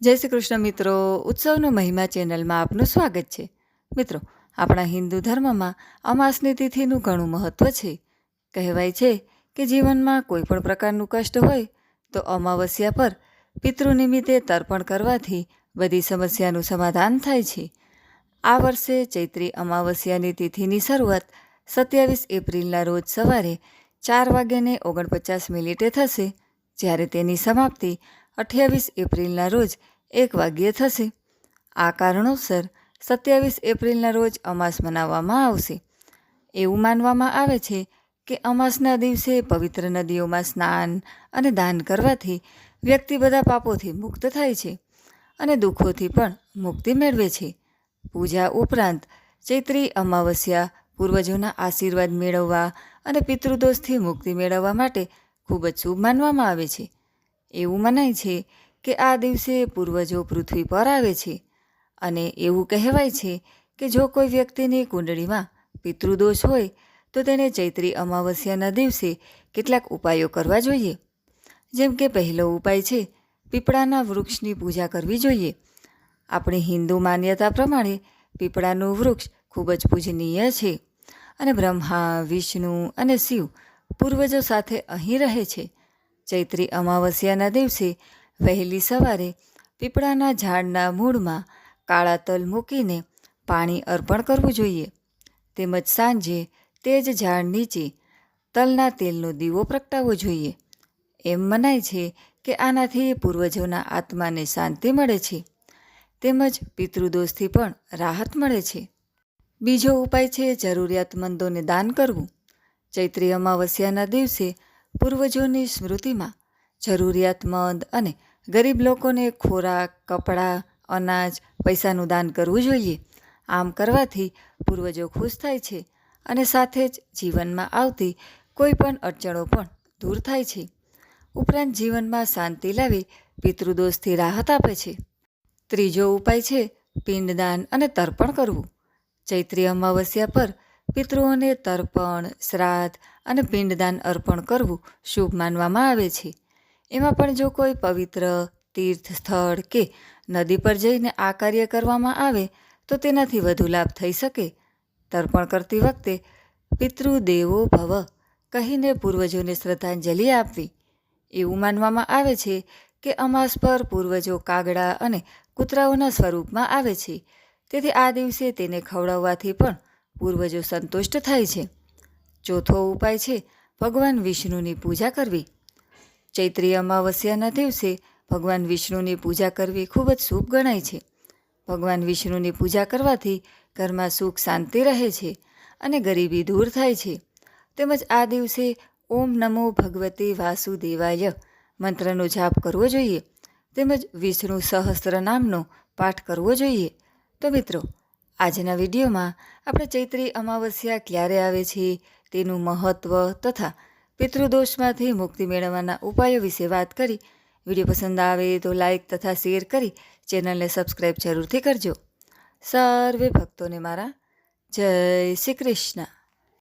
જય શ્રી કૃષ્ણ મિત્રો, ઉત્સવનો મહિમા ચેનલમાં આપનું સ્વાગત છે. મિત્રો, આપણા હિન્દુ ધર્મમાં અમાસની તિથિનું ઘણું મહત્ત્વ છે. કહેવાય છે કે જીવનમાં કોઈ પણ પ્રકારનું કષ્ટ હોય, તો અમાવસ્યા પર પિતૃ નિમિત્તે તર્પણ કરવાથી બધી સમસ્યાનું સમાધાન થાય છે. આ વર્ષે ચૈત્રી અમાવસ્યાની તિથિની શરૂઆત સત્યાવીસ એપ્રિલના રોજ સવારે ચાર વાગ્યાને ઓગણપચાસ મિનિટે થશે, જ્યારે તેની સમાપ્તિ અઠ્યાવીસ એપ્રિલના રોજ એક વાગ્યે થશે. આ કારણોસર સત્યાવીસ એપ્રિલના રોજ અમાસ મનાવવામાં આવશે. એવું માનવામાં આવે છે કે અમાસના દિવસે પવિત્ર નદીઓમાં સ્નાન અને દાન કરવાથી વ્યક્તિ બધા પાપોથી મુક્ત થાય છે અને દુઃખોથી પણ મુક્તિ મેળવે છે. પૂજા ઉપરાંત ચૈત્રી અમાવસ્યા, પૂર્વજોના આશીર્વાદ મેળવવા અને પિતૃદોષથી મુક્તિ મેળવવા માટે ખૂબ જ શુભ માનવામાં આવે છે. એવું મનાય છે કે આ દિવસે પૂર્વજો પૃથ્વી પર આવે છે. અને એવું કહેવાય છે કે જો કોઈ વ્યક્તિની કુંડળીમાં પિતૃદોષ હોય, તો તેણે ચૈત્રી અમાવસ્યાના દિવસે કેટલાક ઉપાયો કરવા જોઈએ. જેમ કે પહેલો ઉપાય છે, પીપળાના વૃક્ષની પૂજા કરવી જોઈએ. આપણી હિન્દુ માન્યતા પ્રમાણે પીપળાનું વૃક્ષ ખૂબ જ પૂજનીય છે. અને બ્રહ્મા, વિષ્ણુ અને શિવ પૂર્વજો સાથે અહીં રહે છે. ચૈત્રી અમાવસ્યાના દિવસે વહેલી સવારે પીપળાના ઝાડના મૂળમાં કાળા તલ મૂકીને પાણી અર્પણ કરવું જોઈએ. તેમજ સાંજે તે જ ઝાડ નીચે તલના તેલનો દીવો પ્રગટાવવો જોઈએ. એમ મનાય છે કે આનાથી પૂર્વજોના આત્માને શાંતિ મળે છે. તેમજ પિતૃદોષથી પણ રાહત મળે છે. બીજો ઉપાય છે જરૂરિયાતમંદોને દાન કરવું. ચૈત્રી અમાવસ્યાના દિવસે પૂર્વજોની સ્મૃતિમાં જરૂરિયાતમંદ અને ગરીબ લોકોને ખોરાક, કપડાં, અનાજ, પૈસાનું દાન કરવું જોઈએ. આમ કરવાથી પૂર્વજો ખુશ થાય છે અને સાથે જ જીવનમાં આવતી કોઈ પણ અડચણો પણ દૂર થાય છે. ઉપરાંત જીવનમાં શાંતિ લાવી પિતૃદોષથી રાહત આપે છે. ત્રીજો ઉપાય છે પિંડદાન અને તર્પણ કરવું. ચૈત્રી અમાવસ્યા પર પિતૃઓને તર્પણ, શ્રાદ્ધ અને પિંડદાન અર્પણ કરવું શુભ માનવામાં આવે છે. એમાં પણ જો કોઈ પવિત્ર તીર્થ સ્થળ કે નદી પર જઈને આ કાર્ય કરવામાં આવે, તો તેનાથી વધુ લાભ થઈ શકે. તર્પણ કરતી વખતે પિતૃદેવો ભવ કહીને પૂર્વજોને શ્રદ્ધાંજલિ આપવી. એવું માનવામાં આવે છે કે અમાસ પર પૂર્વજો કાગડા અને કૂતરાઓના સ્વરૂપમાં આવે છે. તેથી આ દિવસે તેને ખવડાવવાથી પણ પૂર્વજો સંતુષ્ટ થાય છે. ચોથો ઉપાય છે ભગવાન વિષ્ણુની પૂજા કરવી. ચૈત્રી અમાવસ્યાના દિવસે ભગવાન વિષ્ણુની પૂજા કરવી ખૂબ જ શુભ ગણાય છે. ભગવાન વિષ્ણુની પૂજા કરવાથી ઘરમાં સુખ શાંતિ રહે છે અને ગરીબી દૂર થાય છે. તેમજ આ દિવસે ઓમ નમો ભગવતે વાસુદેવાય મંત્રનો જાપ કરવો જોઈએ. તેમજ વિષ્ણુ સહસ્ત્ર નામનો પાઠ કરવો જોઈએ. તો મિત્રો, આજના વિડીયોમાં આપણે ચૈત્રી અમાવસ્યા ક્યારે આવે છે તેનું મહત્ત્વ તથા પિતૃદોષમાંથી મુક્તિ મેળવવાના ઉપાયો વિશે વાત કરી. વીડિયો પસંદ આવે તો લાઇક તથા શેર કરી ચેનલને સબસ્ક્રાઈબ જરૂરથી કરજો. સર્વે ભક્તોને મારા જય શ્રી કૃષ્ણ.